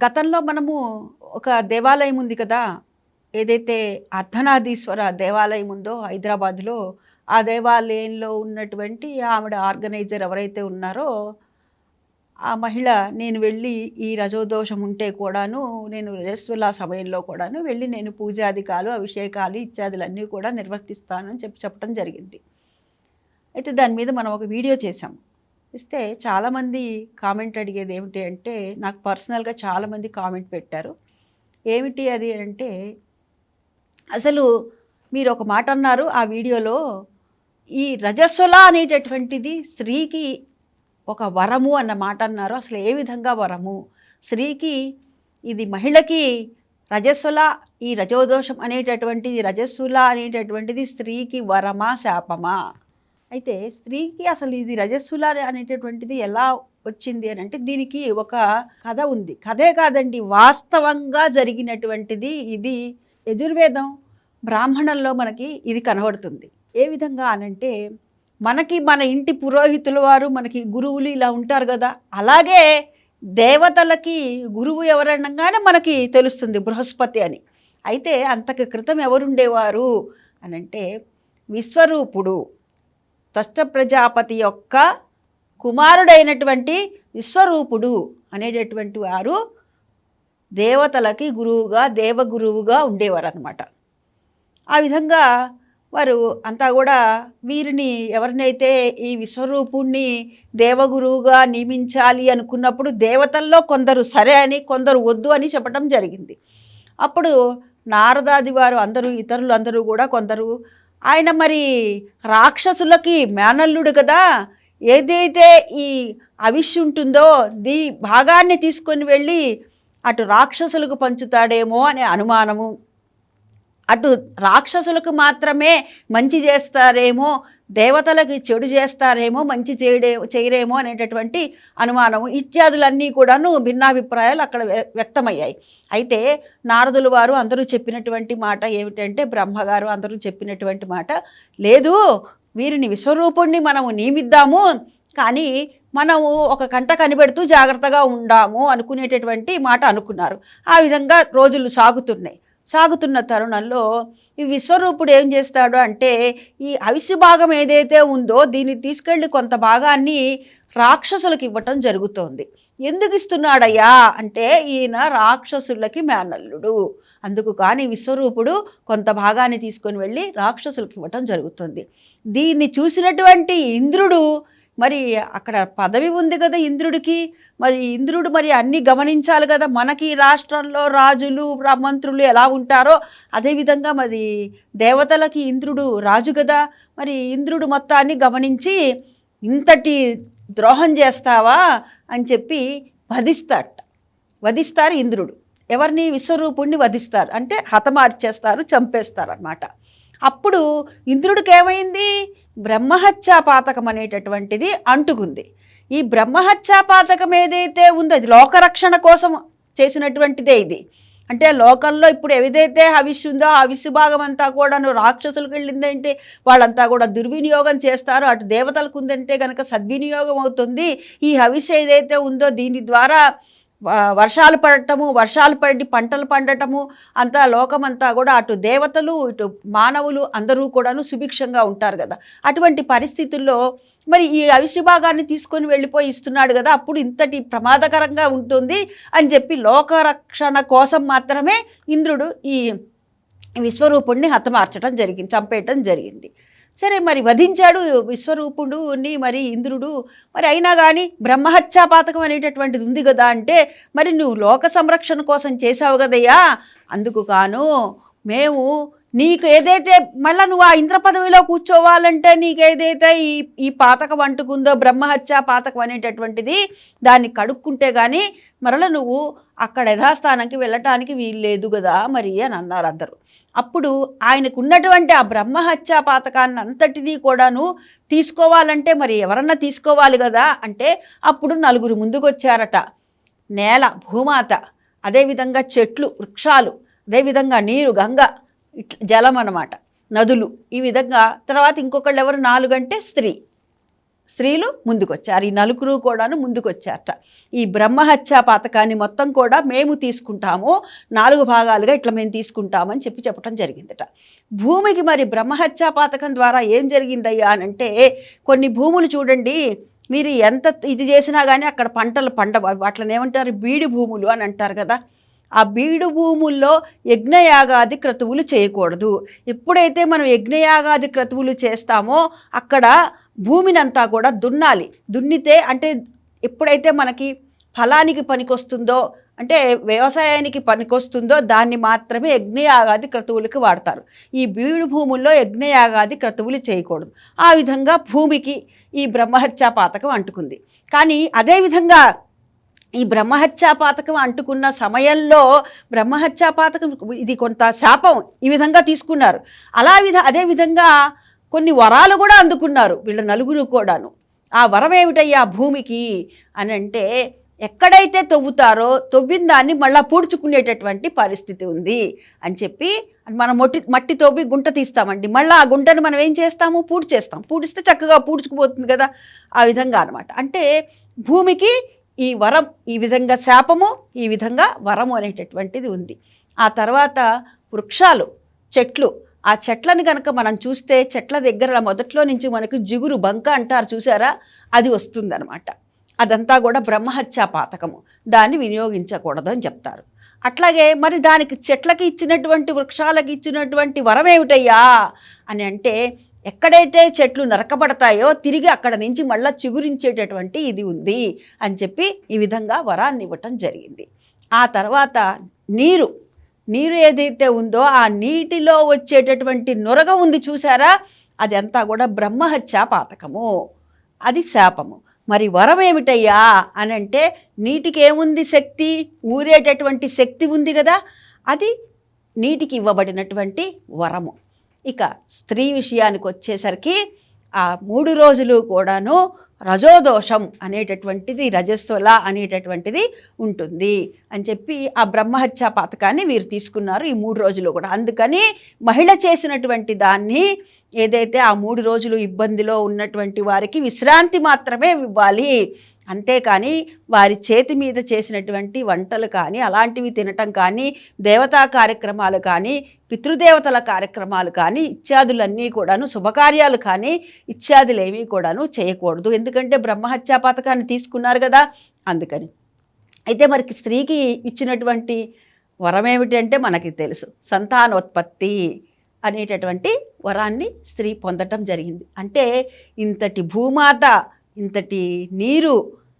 గతంలో మనము ఒక దేవాలయం ఉంది కదా ఏదైతే అర్ధనాదీశ్వర దేవాలయం ఉందో హైదరాబాద్లో ఆ దేవాలయంలో ఉన్నటువంటి ఆవిడ ఆర్గనైజర్ ఎవరైతే ఉన్నారో ఆ మహిళ నేను వెళ్ళి ఈ రజోదోషం ఉంటే కూడాను నేను రజస్వల సమయంలో కూడాను వెళ్ళి నేను పూజాధికాలు అభిషేకాలు ఇత్యాదులన్నీ కూడా నిర్వర్తిస్తానని చెప్పి చెప్పడం జరిగింది. అయితే దాని మీద మనం ఒక వీడియో చేసాము ఇస్తే చాలామంది కామెంట్ అడిగేది ఏమిటి అంటే నాకు పర్సనల్గా చాలామంది కామెంట్ పెట్టారు. ఏమిటి అది అంటే అసలు మీరు ఒక మాట అన్నారు ఆ వీడియోలో ఈ రజస్వల అనేటటువంటిది స్త్రీకి ఒక వరము అన్న మాట అన్నారు. అసలు ఏ విధంగా వరము? స్త్రీకి ఇది మహిళకి రజస్వల ఈ రజోదోషం అనేటటువంటిది రజస్సుల అనేటటువంటిది స్త్రీకి వరమా శాపమా? అయితే స్త్రీకి అసలు ఇది రజస్సుల అనేటటువంటిది ఎలా వచ్చింది అని అంటే దీనికి ఒక కథ ఉంది. కథే కాదండి వాస్తవంగా జరిగినటువంటిది ఇది. యజుర్వేదం బ్రాహ్మణంలో మనకి ఇది కనబడుతుంది. ఏ విధంగా అనంటే మనకి మన ఇంటి పురోహితుల వారు మనకి గురువులు ఇలా ఉంటారు కదా అలాగే దేవతలకి గురువు ఎవరనగానే మనకి తెలుస్తుంది బృహస్పతి అని. అయితే అంతకు క్రితం ఎవరుండేవారు అనంటే విశ్వరూపుడు. త్వష్ట ప్రజాపతి యొక్క కుమారుడైనటువంటి విశ్వరూపుడు అనేటటువంటి వారు దేవతలకి గురువుగా దేవగురువుగా ఉండేవారు అనమాట ఆ విధంగా వారు అంతా కూడా వీరిని ఎవరినైతే ఈ విశ్వరూపుణ్ణి దేవగురువుగా నియమించాలి అనుకున్నప్పుడు దేవతల్లో కొందరు సరే అని కొందరు వద్దు అని చెప్పడం జరిగింది. అప్పుడు నారదాది వారు అందరూ ఇతరులు అందరూ కూడా కొందరు ఆయన మరి రాక్షసులకి మేనల్లుడు కదా. ఏదైతే ఈ అవిష్ ఉంటుందో దీ భాగాన్ని తీసుకొని వెళ్ళి అటు రాక్షసులకు పంచుతాడేమో అనే అనుమానము. అటు రాక్షసులకు మాత్రమే మంచి చేస్తారేమో దేవతలకి చెడు చేస్తారేమో మంచి చేయడే చేయరేమో అనేటటువంటి అనుమానము. ఇత్యాదులన్నీ కూడాను భిన్నాభిప్రాయాలు అక్కడ వ్య- వ్యక్తమయ్యాయి. అయితే నారదులు వారు అందరూ చెప్పినటువంటి మాట ఏమిటంటే బ్రహ్మగారు అందరూ చెప్పినటువంటి మాట లేదు వీరిని విశ్వరూపుణ్ణి మనము నియమిద్దాము కానీ మనము ఒక కంట కనిపెడుతూ జాగ్రత్తగా ఉండాము అనుకునేటటువంటి మాట అనుకున్నారు. ఆ విధంగా రోజులు సాగుతున్నాయి. సాగుతున్న తరుణంలో ఈ విశ్వరూపుడు ఏం చేస్తాడు అంటే ఈ అవిసి భాగం ఏదైతే ఉందో దీన్ని తీసుకెళ్ళి కొంత భాగాన్ని రాక్షసులకు ఇవ్వటం జరుగుతోంది. ఎందుకు ఇస్తున్నాడయ్యా? అంటే ఈయన రాక్షసులకి మేనల్లుడు. అందుకు కానీ విశ్వరూపుడు కొంత భాగాన్ని తీసుకొని వెళ్ళి రాక్షసులకు ఇవ్వటం జరుగుతుంది. దీన్ని చూసినటువంటి ఇంద్రుడు మరి అక్కడ పదవి ఉంది కదా ఇంద్రుడికి. మరి ఇంద్రుడు మరి అన్నీ గమనించాలి కదా. మనకి రాష్ట్రంలో రాజులు మంత్రులు ఎలా ఉంటారో అదేవిధంగా మరి దేవతలకి ఇంద్రుడు రాజు కదా. మరి ఇంద్రుడు మొత్తాన్ని గమనించి ఇంతటి ద్రోహం చేస్తావా అని చెప్పి వధిస్తాట వధిస్తారు ఇంద్రుడు. ఎవరిని? విశ్వరూపుణ్ణి వధిస్తారు. అంటే హతమార్చేస్తారు చంపేస్తారు అన్నమాట అప్పుడు ఇంద్రుడికి ఏమైంది? బ్రహ్మహత్యా పాతకం అనేటటువంటిది అంటుకుంది. ఈ బ్రహ్మహత్యా పాతకం ఏదైతే ఉందో అది లోకరక్షణ కోసం చేసినటువంటిదే ఇది. అంటే లోకంలో ఇప్పుడు ఏదైతే హవిష్ ఉందో ఆ విశ్వభాగం భాగం అంతా కూడాను రాక్షసులకు వెళ్ళిందంటే వాళ్ళంతా కూడా దుర్వినియోగం చేస్తారు. అటు దేవతలకు ఉందంటే కనుక సద్వినియోగం అవుతుంది. ఈ హవిష్ ఏదైతే ఉందో దీని ద్వారా వర్షాలు పడటము వర్షాలు పడి పంటలు పండటము అంతా లోకమంతా కూడా అటు దేవతలు ఇటు మానవులు అందరూ కూడాను సుభిక్షంగా ఉంటారు కదా. అటువంటి పరిస్థితుల్లో మరి ఈ అవిశ్యభాగాన్ని భాగాన్ని తీసుకొని వెళ్ళిపోయి ఇస్తున్నాడు కదా అప్పుడు ఇంతటి ప్రమాదకరంగా ఉంటుంది అని చెప్పి లోకరక్షణ కోసం మాత్రమే ఇంద్రుడు ఈ విశ్వరూపుణ్ణి హతమార్చడం జరిగింది చంపేయటం జరిగింది. సరే మరి వధించాడు విశ్వరూపుడుని మరి ఇంద్రుడు. మరి అయినా కానీ బ్రహ్మహత్యా పాతకం అనేటటువంటిది ఉంది కదా అంటే మరి నువ్వు లోక సంరక్షణ కోసం చేసావు కదయ్యా. అందుకు కాను మేము నీకు ఏదైతే మళ్ళీ నువ్వు ఆ ఇంద్ర పదవిలో కూర్చోవాలంటే నీకు ఏదైతే ఈ ఈ పాతకం అంటుకుందో బ్రహ్మహత్య పాతకం అనేటటువంటిది దాన్ని కడుక్కుంటే కానీ మరల నువ్వు అక్కడ యథాస్థానానికి వెళ్ళటానికి వీల్లేదు కదా మరి అని అన్నారు అందరూ. అప్పుడు ఆయనకు ఉన్నటువంటి ఆ బ్రహ్మహత్య పాతకాన్ని అంతటిది కూడాను తీసుకోవాలంటే మరి ఎవరన్నా తీసుకోవాలి కదా అంటే అప్పుడు నలుగురు ముందుకొచ్చారట. నేల భూమాత అదేవిధంగా చెట్లు వృక్షాలు అదేవిధంగా నీరు గంగ ఇట్లా జలం అన్నమాట నదులు. ఈ విధంగా తర్వాత ఇంకొకళ్ళు ఎవరు? నాలుగంటే స్త్రీ. స్త్రీలు ముందుకొచ్చారు. ఈ నలుగురు కూడాను ముందుకొచ్చారట. ఈ బ్రహ్మహత్య పాతకాన్ని మొత్తం కూడా మేము తీసుకుంటాము. నాలుగు భాగాలుగా ఇట్లా మేము తీసుకుంటామని చెప్పి చెప్పడం జరిగిందట. భూమికి మరి బ్రహ్మహత్య పాతకం ద్వారా ఏం జరిగిందయ్యా అని అంటే కొన్ని భూములు చూడండి. మీరు ఎంత ఇది చేసినా కానీ అక్కడ పంటలు పండవు. అట్లనేమంటారు వాటిని ఏమంటారు? బీడి భూములు అని అంటారు కదా. ఆ బీడు భూముల్లో యజ్ఞయాగాది క్రతువులు చేయకూడదు. ఎప్పుడైతే మనం యజ్ఞయాగాది క్రతువులు చేస్తామో అక్కడ భూమినంతా కూడా దున్నాలి. దున్నితే అంటే ఎప్పుడైతే మనకి ఫలానికి పనికొస్తుందో అంటే వ్యవసాయానికి పనికొస్తుందో దాన్ని మాత్రమే యజ్ఞయాగాది క్రతువులకి వాడతారు. ఈ బీడు భూముల్లో యజ్ఞయాగాది క్రతువులు చేయకూడదు. ఆ విధంగా భూమికి ఈ బ్రహ్మహత్యా పాతకం అంటుకుంది. కానీ అదేవిధంగా ఈ బ్రహ్మహత్యా పాతకం అంటుకున్న సమయంలో బ్రహ్మహత్యా పాతకం ఇది కొంత శాపం ఈ విధంగా తీసుకున్నారు. అలా విధ అదే విధంగా కొన్ని వరాలు కూడా అందుకున్నారు వీళ్ళ నలుగురు కూడాను. ఆ వరం ఏమిటయ్యా భూమికి అని అంటే ఎక్కడైతే తవ్వుతారో తవ్విన దాన్ని మళ్ళీ పూడ్చుకునేటటువంటి పరిస్థితి ఉంది అని చెప్పి మనం మట్టి మట్టి తవ్వి గుంట తీస్తామండి. మళ్ళీ ఆ గుంటను మనం ఏం చేస్తాము? పూడ్చేస్తాం. పూడిస్తే చక్కగా పూడ్చుకుపోతుంది కదా. ఆ విధంగా అనమాట అంటే భూమికి ఈ వరం ఈ విధంగా శాపము ఈ విధంగా వరము అనేటటువంటిది ఉంది. ఆ తర్వాత వృక్షాలు చెట్లు. ఆ చెట్లను కనుక మనం చూస్తే చెట్ల దగ్గర మొదట్లో నుంచి మనకు జిగురు బంక అంటారు చూసారా? అది వస్తుందన్నమాట. అదంతా కూడా బ్రహ్మహత్యా పాతకము. దాన్ని వినియోగించకూడదు అని చెప్తారు. అట్లాగే మరి దానికి చెట్లకి ఇచ్చినటువంటి వృక్షాలకి ఇచ్చినటువంటి వరం ఏమిటయ్యా అని అంటే ఎక్కడైతే చెట్లు నరకబడతాయో తిరిగి అక్కడ నుంచి మళ్ళా చిగురించేటటువంటి ఇది ఉంది అని చెప్పి ఈ విధంగా వరాన్ని ఇవ్వటం జరిగింది. ఆ తర్వాత నీరు నీరు ఏదైతే ఉందో ఆ నీటిలో వచ్చేటటువంటి నొరగ ఉంది చూసారా? అదంతా కూడా బ్రహ్మహత్య పాతకము. అది శాపము. మరి వరం ఏమిటయ్యా? అని అంటే నీటికి ఏముంది శక్తి? ఊరేటటువంటి శక్తి ఉంది కదా. అది నీటికి ఇవ్వబడినటువంటి వరము. ఇక స్త్రీ విషయానికి వచ్చేసరికి ఆ మూడు రోజులు కూడాను రజోదోషం అనేటటువంటిది రజస్వల అనేటటువంటిది ఉంటుంది అని చెప్పి ఆ బ్రహ్మహత్య పథకాన్ని వీరు తీసుకున్నారు ఈ మూడు రోజులు కూడా. అందుకని మహిళ చేసినటువంటి దాన్ని ఏదైతే ఆ మూడు రోజులు ఇబ్బందిలో ఉన్నటువంటి వారికి విశ్రాంతి మాత్రమే ఇవ్వాలి అంతేకాని వారి చేతి మీద చేసినటువంటి వంటలు కానీ అలాంటివి తినటం కానీ దేవతా కార్యక్రమాలు కానీ పితృదేవతల కార్యక్రమాలు కానీ ఇత్యాదులన్నీ కూడాను శుభకార్యాలు కానీ ఇత్యాదులు ఏమీ కూడాను చేయకూడదు. ఎందుకంటే బ్రహ్మహత్యా పథకాన్ని తీసుకున్నారు కదా అందుకని. అయితే మరి స్త్రీకి ఇచ్చినటువంటి వరం ఏమిటంటే మనకి తెలుసు సంతానోత్పత్తి అనేటటువంటి వరాన్ని స్త్రీ పొందటం జరిగింది. అంటే ఇంతటి భూమాత ఇంతటి నీరు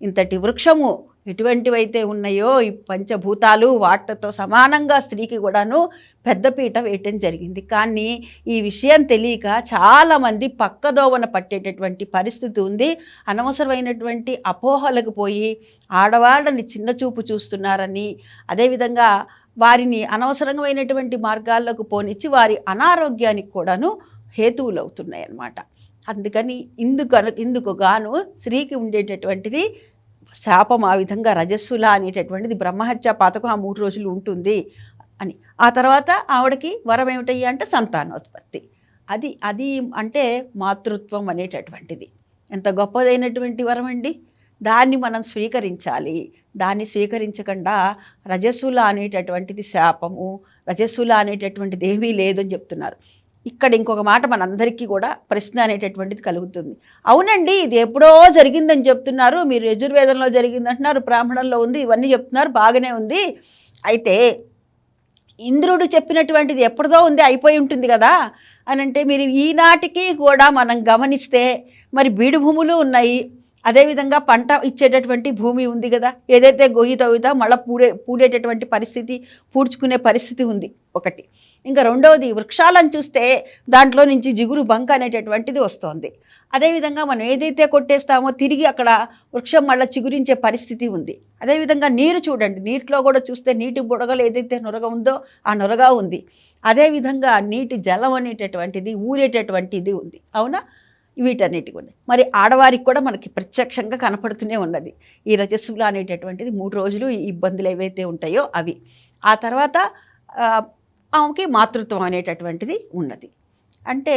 ఇంతటి వృక్షము ఎటువంటివైతే ఉన్నాయో ఈ పంచభూతాలు వాటితో సమానంగా స్త్రీకి కూడాను పెద్దపీట వేయటం జరిగింది. కానీ ఈ విషయం తెలియక చాలామంది పక్కదోవన పట్టేటటువంటి పరిస్థితి ఉంది. అనవసరమైనటువంటి అపోహలకు పోయి ఆడవాళ్ళని చిన్నచూపు చూస్తున్నారని అదేవిధంగా వారిని అనవసరమైనటువంటి మార్గాల్లోకి పోనిచ్చి వారి అనారోగ్యానికి కూడాను హేతువులు అవుతున్నాయి అన్నమాట అందుకని ఇందుకు ఇందుకు గాను స్త్రీకి ఉండేటటువంటిది శాపం ఆ విధంగా రజస్సుల అనేటటువంటిది బ్రహ్మహత్య పాతకం ఆ మూడు రోజులు ఉంటుంది అని. ఆ తర్వాత ఆవిడకి వరం ఏమిటయ్యా అంటే సంతానోత్పత్తి. అది అది అంటే మాతృత్వం అనేటటువంటిది. ఎంత గొప్పదైనటువంటి వరం అండి. దాన్ని మనం స్వీకరించాలి. దాన్ని స్వీకరించకుండా రజస్సుల అనేటటువంటిది శాపము రజస్సుల అనేటటువంటిది ఏమీ లేదని చెప్తున్నారు. ఇక్కడ ఇంకొక మాట మనందరికీ కూడా ప్రశ్న అనేటటువంటిది కలుగుతుంది. అవునండి ఇది ఎప్పుడో జరిగిందని చెప్తున్నారు. మీరు యజుర్వేదంలో జరిగింది అంటున్నారు బ్రాహ్మణంలో ఉంది ఇవన్నీ చెప్తున్నారు బాగానే ఉంది. అయితే ఇంద్రుడు చెప్పినటువంటిది ఎప్పుడుదో ఉంది అయిపోయి ఉంటుంది కదా? అని అంటే మీరు ఈనాటికి కూడా మనం గమనిస్తే మరి బీడు భూములు ఉన్నాయి. అదేవిధంగా పంట ఇచ్చేటటువంటి భూమి ఉంది కదా ఏదైతే గొయ్యి తవ్వుతా మళ్ళీ పూడే పూడేటటువంటి పరిస్థితి పూడ్చుకునే పరిస్థితి ఉంది ఒకటి. ఇంకా రెండవది వృక్షాలను చూస్తే దాంట్లో నుంచి జిగురు బంక అనేటటువంటిది వస్తోంది. అదేవిధంగా మనం ఏదైతే కొట్టేస్తామో తిరిగి అక్కడ వృక్షం మళ్ళీ చిగురించే పరిస్థితి ఉంది. అదేవిధంగా నీరు చూడండి నీటిలో కూడా చూస్తే నీటి బుడగలు ఏదైతే నొరగ ఉందో ఆ నొరగా ఉంది. అదేవిధంగా నీటి జలం అనేటటువంటిది ఊరేటటువంటిది ఉంది. అవునా? వీటన్నిటి కూడా. మరి ఆడవారికి కూడా మనకి ప్రత్యక్షంగా కనపడుతూనే ఉన్నది. ఈ రజస్సులు అనేటటువంటిది మూడు రోజులు ఈ ఇబ్బందులు ఏవైతే ఉంటాయో అవి. ఆ తర్వాత ఆమెకి మాతృత్వం అనేటటువంటిది ఉన్నది. అంటే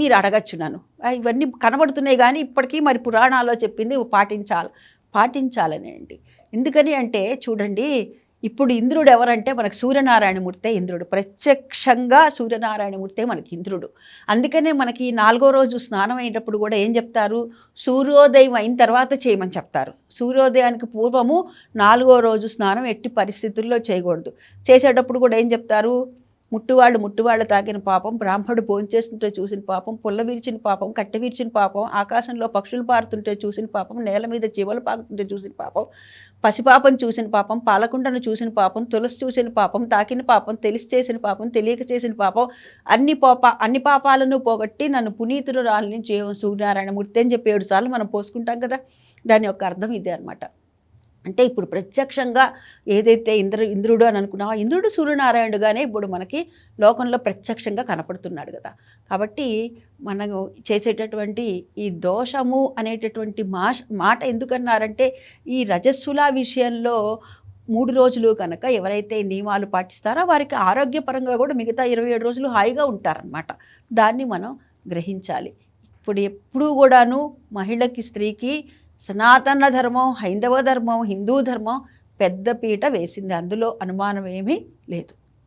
మీరు అడగచ్చు నన్ను. ఇవన్నీ కనబడుతున్నాయి కానీ ఇప్పటికీ మరి పురాణాల్లో చెప్పింది పాటించాలి పాటించాలని అండి ఎందుకని అంటే చూడండి ఇప్పుడు ఇంద్రుడు ఎవరంటే మనకు సూర్యనారాయణమూర్తే ఇంద్రుడు. ప్రత్యక్షంగా సూర్యనారాయణమూర్తే మనకి ఇంద్రుడు. అందుకనే మనకి నాలుగో రోజు స్నానం అయినప్పుడు కూడా ఏం చెప్తారు? సూర్యోదయం అయిన తర్వాత చేయమని చెప్తారు. సూర్యోదయానికి పూర్వము నాలుగో రోజు స్నానం ఎట్టి పరిస్థితుల్లో చేయకూడదు. చేసేటప్పుడు కూడా ఏం చెప్తారు? ముట్టువాళ్ళు ముట్టువాళ్ళు తాకిన పాపం బ్రాహ్మడు భోంచేస్తుంటే చూసిన పాపం పుల్ల విరిచిన పాపం కట్టె విరిచిన పాపం ఆకాశంలో పక్షులు పారుతుంటే చూసిన పాపం నేల మీద జీవలు పాకుతుంటే చూసిన పాపం పసిపాపం చూసిన పాపం పాలకుండను చూసిన పాపం తులసి చూసిన పాపం తాకిన పాపం తెలిసి చేసిన పాపం తెలియక చేసిన పాపం అన్ని పాప అన్ని పాపాలను పోగొట్టి నన్ను పునీతుడు రాలని జీవం సూర్యనారాయణ మూర్తి అని చెప్పి ఏడు సార్లు మనం పోసుకుంటాం కదా. దాని యొక్క అర్థం ఇదే అనమాట అంటే ఇప్పుడు ప్రత్యక్షంగా ఏదైతే ఇంద్ర ఇంద్రుడు అని అనుకున్నామో ఇంద్రుడు సూర్యనారాయణుడుగానే ఇప్పుడు మనకి లోకంలో ప్రత్యక్షంగా కనపడుతున్నాడు కదా. కాబట్టి మనం చేసేటటువంటి ఈ దోషము అనేటటువంటి మాష మాట ఎందుకన్నారంటే ఈ రజస్సుల విషయంలో మూడు రోజులు కనుక ఎవరైతే నియమాలు పాటిస్తారో వారికి ఆరోగ్యపరంగా కూడా మిగతా ఇరవై ఏడు రోజులు హాయిగా ఉంటారనమాట దాన్ని మనం గ్రహించాలి. ఇప్పుడు ఎప్పుడూ కూడాను మహిళకి స్త్రీకి సనాతన ధర్మం హైందవ ధర్మం హిందూ ధర్మం పెద్ద పీట వేసింది. అందులో అనుమానం ఏమీ లేదు.